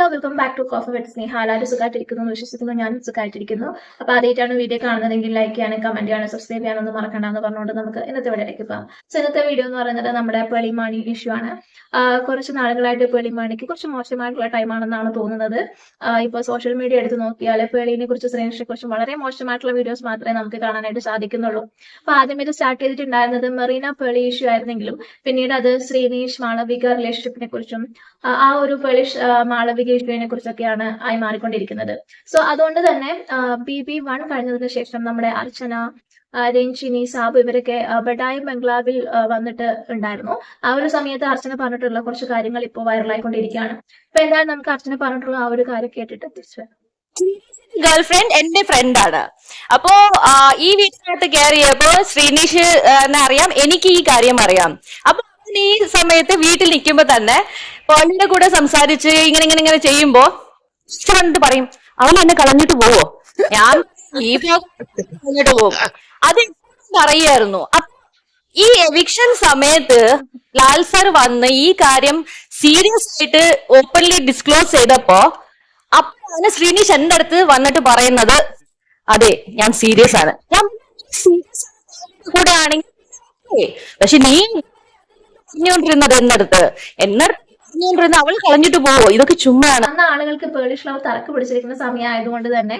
Hello welcome back to coffee with Sneha. എല്ലാവരും സുഖമായിട്ടിരിക്കുന്നു വിശ്വസിക്കുന്നു. ഞാൻ സുഖമായിട്ടിരിക്കുന്നു അപ്പൊ ആദ്യമായിട്ടാണ് വീഡിയോ കാണുന്നതെങ്കിൽ ലൈക്ക് ചെയ്യാനും കമന്റ് ചെയ്യാനും സബ്സ്ക്രൈബ് ചെയ്യാനൊന്നും മറക്കണ്ട എന്ന് പറഞ്ഞുകൊണ്ട് നമുക്ക് ഇന്നത്തെ വീഡിയോയിലേക്ക് പോകാം. സോ ഇന്നത്തെ വീഡിയോ എന്ന് പറയുന്നത് നമ്മുടെ പേളിമാണി ഇഷ്യൂ ആണ്. കുറച്ച് നാളുകളായിട്ട് പേളിമാണിക്ക് കുറച്ച് മോശമായിട്ടുള്ള ടൈമാണെന്നാണ് തോന്നുന്നത്. ഇപ്പൊ സോഷ്യൽ മീഡിയ എടുത്ത് നോക്കിയാൽ പേളിനെ കുറിച്ച് ശ്രീനിഷിനെ കുറിച്ച് വളരെ മോശമായിട്ടുള്ള വീഡിയോസ് മാത്രമേ നമുക്ക് കാണാനായിട്ട് സാധിക്കുന്നുള്ളൂ. അപ്പൊ ആദ്യം ഇത് സ്റ്റാർട്ട് ചെയ്തിട്ടുണ്ടായിരുന്നത് മെറീന പേളി ഇഷ്യൂ ആയിരുന്നെങ്കിലും പിന്നീട് അത് ശ്രീനീഷ് മാളവിക റിലേഷൻഷിപ്പിനെ കുറിച്ചും ആ ഒരു പേളിഷ് ആ, മാളവിക ഇഷ്യൂവിനെ കുറിച്ചൊക്കെയാണ് ആയി മാറിക്കൊണ്ടിരിക്കുന്നത്. സോ അതുകൊണ്ട് തന്നെ ബി ബി വൺ കഴിഞ്ഞതിന് ശേഷം നമ്മുടെ അർച്ചന രഞ്ജിനി സാബു ഇവരൊക്കെ ബഡായി ബംഗ്ലാവിൽ വന്നിട്ട് ഉണ്ടായിരുന്നു. ആ ഒരു സമയത്ത് അർച്ചന പറഞ്ഞിട്ടുള്ള കുറച്ച് കാര്യങ്ങൾ ഇപ്പോൾ വൈറലായിക്കൊണ്ടിരിക്കുകയാണ്. അപ്പൊ എന്തായാലും നമുക്ക് അർച്ചന പറഞ്ഞിട്ടുള്ള ആ ഒരു കാര്യം കേട്ടിട്ട് തിരിച്ചു ഗേൾ ഫ്രണ്ട് എന്റെ ഫ്രണ്ടാണ്. അപ്പോ ഈ വീട്ടിനകത്ത് കയറിയപ്പോ ശ്രീനീഷ് എന്നറിയാം എനിക്ക് ഈ കാര്യം അറിയാം. അപ്പൊ ഈ സമയത്ത് വീട്ടിൽ നിൽക്കുമ്പോ തന്നെ പോളിന്റെ കൂടെ സംസാരിച്ച് ഇങ്ങനെ ഇങ്ങനെ ഇങ്ങനെ ചെയ്യുമ്പോ കണ്ടിട്ട് പറയും അവൻ എന്നെ കളഞ്ഞിട്ട് പോവോ? ഞാൻ ഈ കളഞ്ഞിട്ട് പോവും. അത് പറയായിരുന്നു ഈ എവിക്ഷൻ സമയത്ത് ലാൽ സർ വന്ന് ഈ കാര്യം സീരിയസ് ആയിട്ട് ഓപ്പൺലി ഡിസ്ക്ലോസ് ചെയ്തപ്പോ അപ്പോഴാണ് ശ്രീനിഷ് എന്റെ അടുത്ത് വന്നിട്ട് പറയുന്നത് അതെ ഞാൻ സീരിയസ് ആണ്. ഞാൻ സീരിയസ് കൂടെ ആണെങ്കിൽ പക്ഷെ നീ പറഞ്ഞുകൊണ്ടിരുന്നത് എന്നടുത്ത്. എന്നടുത്ത് പറഞ്ഞുകൊണ്ടിരുന്ന അവൾ കളഞ്ഞിട്ട് പോവോ? ഇതൊക്കെ ചുമ്മാണ് അന്ന് ആളുകൾക്ക് പേളിഷ് ലവ് തറക്ക് പിടിച്ചിരിക്കുന്ന സമയമായതുകൊണ്ട് തന്നെ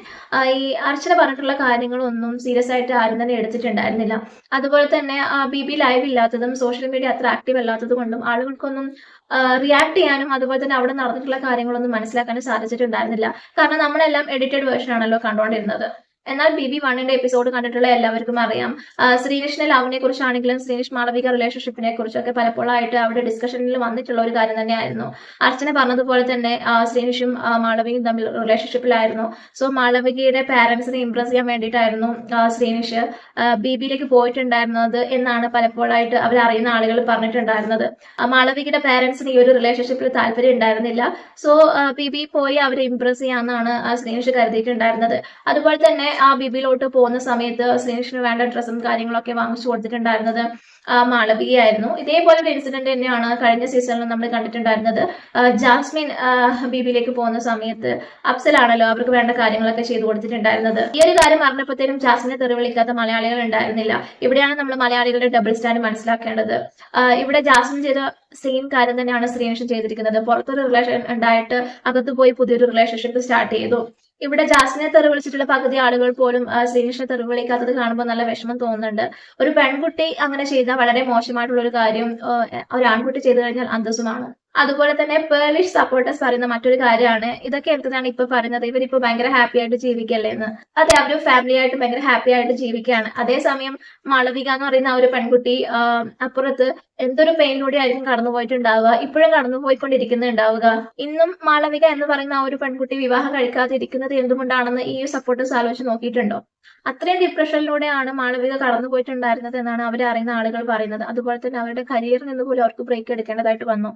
ഈ അർച്ചന പറഞ്ഞിട്ടുള്ള കാര്യങ്ങളൊന്നും സീരിയസ് ആയിട്ട് ആരും തന്നെ എടുത്തിട്ടുണ്ടായിരുന്നില്ല. അതുപോലെ തന്നെ ബി ബി ലൈവ് ഇല്ലാത്തതും സോഷ്യൽ മീഡിയ അത്ര ആക്റ്റീവ് അല്ലാത്തത് കൊണ്ടും ആളുകൾക്കൊന്നും റിയാക്ട് ചെയ്യാനും അതുപോലെ തന്നെ അവിടെ നടന്നിട്ടുള്ള കാര്യങ്ങളൊന്നും മനസ്സിലാക്കാനും സാധിച്ചിട്ടുണ്ടായിരുന്നില്ല. കാരണം നമ്മളെല്ലാം എഡിറ്റഡ് വേർഷൻ ആണല്ലോ കണ്ടുകൊണ്ടിരുന്നത് എന്നാൽ ബി ബി വണ്ണിന്റെ എപ്പിസോഡ് കണ്ടിട്ടുള്ള എല്ലാവർക്കും അറിയാം. ശ്രീകൃഷ്ണ ലവിനെ കുറിച്ചാണെങ്കിലും ശ്രീനിഷ് മാളവിക റിലേഷൻഷിപ്പിനെ കുറിച്ചൊക്കെ പലപ്പോഴായിട്ട് അവിടെ ഡിസ്കഷനിൽ വന്നിട്ടുള്ള ഒരു കാര്യം തന്നെയായിരുന്നു. അർച്ചന പറഞ്ഞതുപോലെ തന്നെ ശ്രീനിഷും മാളവികയും തമ്മിൽ റിലേഷൻഷിപ്പിലായിരുന്നു സോ മാളവികയുടെ പാരന്റ്സിനെ ഇംപ്രസ് ചെയ്യാൻ വേണ്ടിയിട്ടായിരുന്നു ശ്രീനിഷ് ബി ബിയിലേക്ക് പോയിട്ടുണ്ടായിരുന്നത് എന്നാണ് പലപ്പോഴായിട്ട് അവർ അറിയുന്ന ആളുകൾ പറഞ്ഞിട്ടുണ്ടായിരുന്നത്. മാളവികയുടെ പാരന്റ്സിന് ഈ ഒരു റിലേഷൻഷിപ്പിൽ താല്പര്യം ഉണ്ടായിരുന്നില്ല. സോ ബി ബി പോയി അവരെ ഇംപ്രസ് ചെയ്യാന്നാണ് ആ ശ്രീനിഷ് കരുതിയിട്ടുണ്ടായിരുന്നത്. അതുപോലെ തന്നെ ആ ബിബിയിലോട്ട് പോകുന്ന സമയത്ത് ശ്രീനിഷിന് വേണ്ട ഡ്രസ്സും കാര്യങ്ങളൊക്കെ വാങ്ങിച്ചു കൊടുത്തിട്ടുണ്ടായിരുന്നത് മാളവികയായിരുന്നു. ഇതേപോലെ ഒരു ഇൻസിഡന്റ് തന്നെയാണ് കഴിഞ്ഞ സീസണിൽ നമ്മൾ കണ്ടിട്ടുണ്ടായിരുന്നത്. ജാസ്മിൻ ബിബിയിലേക്ക് പോകുന്ന സമയത്ത് അഫ്സലാണല്ലോ അവർക്ക് വേണ്ട കാര്യങ്ങളൊക്കെ ചെയ്തു കൊടുത്തിട്ടുണ്ടായിരുന്നത്. ഈ ഒരു കാര്യം അറിഞ്ഞപ്പോഴത്തേനും ജാസ്മിനെ തെറി വിളിക്കാത്ത മലയാളികൾ ഉണ്ടായിരുന്നില്ല. ഇവിടെയാണ് നമ്മൾ മലയാളികളുടെ ഡബിൾ സ്റ്റാൻഡ് മനസ്സിലാക്കേണ്ടത്. ഇവിടെ ജാസ്മിൻ ചെയ്ത സെയിം കാര്യം തന്നെയാണ് ശ്രീനിഷൻ ചെയ്തിരിക്കുന്നത്. പുറത്തൊരു റിലേഷൻ ഉണ്ടായിട്ട് അകത്ത് പോയി പുതിയൊരു റിലേഷൻഷിപ്പ് സ്റ്റാർട്ട് ചെയ്തു. ഇവിടെ ജാസ്മിനെ തെറി വിളിച്ചിട്ടുള്ള പകുതി ആളുകൾ പോലും ശ്രീകൃഷ്ണ തെറി വിളിക്കാത്തത് കാണുമ്പോൾ നല്ല വിഷമം തോന്നുന്നുണ്ട്. ഒരു പെൺകുട്ടി അങ്ങനെ ചെയ്താൽ വളരെ മോശമായിട്ടുള്ള ഒരു കാര്യം ഒരു ആൺകുട്ടി ചെയ്തു കഴിഞ്ഞാൽ അന്തസ്സുമാണ്. അതുപോലെ തന്നെ പേർലിഷ് സപ്പോർട്ടേഴ്സ് പറയുന്ന മറ്റൊരു കാര്യമാണ്. ഇതൊക്കെ എന്തിനാണ് ഇപ്പൊ പറയുന്നത്. ഇവരിപ്പോ ഭയങ്കര ഹാപ്പി ആയിട്ട് ജീവിക്കല്ലേ എന്ന്. അതെ അവർ ഫാമിലി ആയിട്ട് ഭയങ്കര ഹാപ്പി ആയിട്ട് ജീവിക്കുകയാണ്. അതേസമയം മളവിക എന്ന് പറയുന്ന ആ ഒരു പെൺകുട്ടി അപ്പുറത്ത് എന്തൊരു പെയിനിലൂടെ ആയിരിക്കും കടന്നു പോയിട്ടുണ്ടാവുക ഇപ്പോഴും കടന്നുപോയിക്കൊണ്ടിരിക്കുന്നുണ്ടാവുക. ഇന്നും മാളവിക എന്ന് പറയുന്ന ആ ഒരു പെൺകുട്ടി വിവാഹം കഴിക്കാതെ ഇരിക്കുന്നത് എന്തുകൊണ്ടാണെന്ന് ഈ സപ്പോർട്ടേഴ്സ് ആലോചിച്ച് നോക്കിയിട്ടുണ്ടോ? അത്രയും ഡിപ്രഷനിലൂടെയാണ് മാളവിക കടന്നു പോയിട്ടുണ്ടായിരുന്നത് എന്നാണ് അവരെ അറിയുന്ന ആളുകൾ പറയുന്നത്. അതുപോലെ തന്നെ അവരുടെ കരിയറിൽ നിന്ന് പോലും അവർക്ക് ബ്രേക്ക് എടുക്കേണ്ടതായിട്ട് വന്നു.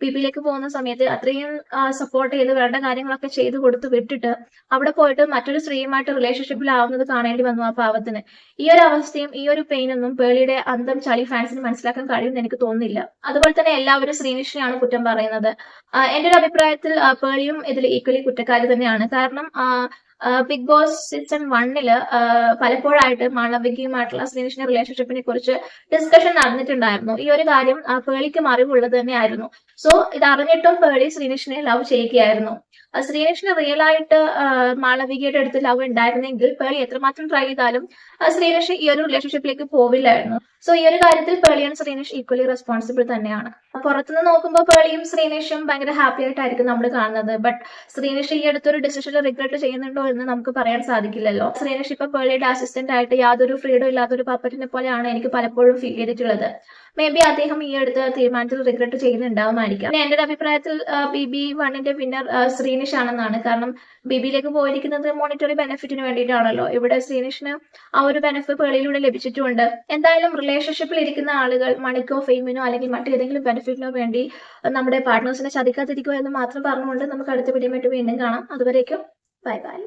പിപിയിലേക്ക് പോകുന്ന സമയത്ത് അത്രയും സപ്പോർട്ട് ചെയ്ത് വേണ്ട കാര്യങ്ങളൊക്കെ ചെയ്ത് കൊടുത്ത് വിട്ടിട്ട് അവിടെ പോയിട്ട് മറ്റൊരു സ്ത്രീയുമായിട്ട് റിലേഷൻഷിപ്പിലാവുന്നത് കാണേണ്ടി വന്നു ആ പാവത്തിന്. ഈ ഒരു അവസ്ഥയും ഈ ഒരു പെയിനൊന്നും പേളിയുടെ അന്തം ചളി ഫാൻസിന് മനസ്സിലാക്കാൻ കഴിയുമെന്ന് എനിക്ക് തോന്നുന്നില്ല. അതുപോലെ തന്നെ എല്ലാവരും ശ്രീനിഷിനെയാണ് കുറ്റം പറയുന്നത്. എന്റെ ഒരു അഭിപ്രായത്തിൽ പേളിയും ഇതിൽ ഈക്വലി കുറ്റക്കാരി തന്നെയാണ്. കാരണം ബിഗ് ബോസ് സീസൺ വണ്ണിൽ പലപ്പോഴായിട്ട് മാളവികയുമായിട്ടുള്ള ശ്രീനിഷിന്റെ റിലേഷൻഷിപ്പിനെ കുറിച്ച് ഡിസ്കഷൻ നടന്നിട്ടുണ്ടായിരുന്നു. ഈ ഒരു കാര്യം പേളിക്കും അറിവുള്ളത് തന്നെയായിരുന്നു. സോ ഇത് അറിഞ്ഞിട്ടും പേളി ശ്രീനിഷിനെ ലവ് ചെയ്യുകയായിരുന്നു. ശ്രീനിഷിന് റിയൽ ആയിട്ട് മാളവികയുടെ അടുത്ത് ലവ് ഉണ്ടായിരുന്നെങ്കിൽ പേളി എത്രമാത്രം ട്രൈ ചെയ്താലും ശ്രീനിഷ് ഈ ഒരു റിലേഷൻഷിപ്പിലേക്ക് പോവില്ലായിരുന്നു. സോ ഈ ഒരു കാര്യത്തിൽ Pearle and Srinish equally responsible തന്നെയാണ്. പുറത്തുനിന്ന് നോക്കുമ്പോൾ പേളിയും ശ്രീനിഷും ഭയങ്കര ഹാപ്പി ആയിട്ടായിരിക്കും നമ്മൾ കാണുന്നത്. ബട്ട് ശ്രീനിഷ് ഈ അടുത്തൊരു ഡിസിഷനിൽ റിഗ്രറ്റ് ചെയ്യുന്നുണ്ടോ എന്ന് നമുക്ക് പറയാൻ സാധിക്കില്ലല്ലോ. ശ്രീനിഷ് ഇപ്പൊ പേളിയുടെ അസിസ്റ്റന്റ് ആയിട്ട് യാതൊരു ഫ്രീഡം ഇല്ലാത്തൊരു പപ്പറ്റിനെ പോലെയാണ് എനിക്ക് പലപ്പോഴും ഫീൽ ചെയ്തിട്ടുള്ളത്. മേ ബി അദ്ദേഹം ഈ അടുത്ത തീരുമാനത്തിൽ റിഗ്രറ്റ് ചെയ്യുന്നുണ്ടാവുമായിരിക്കാം. എന്റെ ഒരു അഭിപ്രായത്തിൽ ബി ബി വണ്ണിന്റെ വിന്നർ ശ്രീനിഷ് ആണെന്നാണ്. കാരണം ബി ബിയിലേക്ക് പോയിരിക്കുന്നത് മോണിറ്ററി ബെനിഫിറ്റിന് വേണ്ടിയിട്ടാണല്ലോ. ഇവിടെ ശ്രീനിഷിന് ആ ഒരു ബെനിഫിറ്റ് പേളിയിലൂടെ ലഭിച്ചിട്ടുണ്ട്. എന്തായാലും റിലേഷൻഷിപ്പിൽ ഇരിക്കുന്ന ആളുകൾ മണിക്കോ ഫെയിമിനോ അല്ലെങ്കിൽ മറ്റേതെങ്കിലും ബെനിഫിറ്റിനോ വേണ്ടി നമ്മുടെ പാർട്ട്നേഴ്സിനെ ചതിക്കാതിരിക്കുക എന്ന് മാത്രം പറഞ്ഞുകൊണ്ട് നമുക്ക് അടുത്ത വീഡിയോ വീണ്ടും കാണാം. അതുവരേക്കും ബൈ ബൈ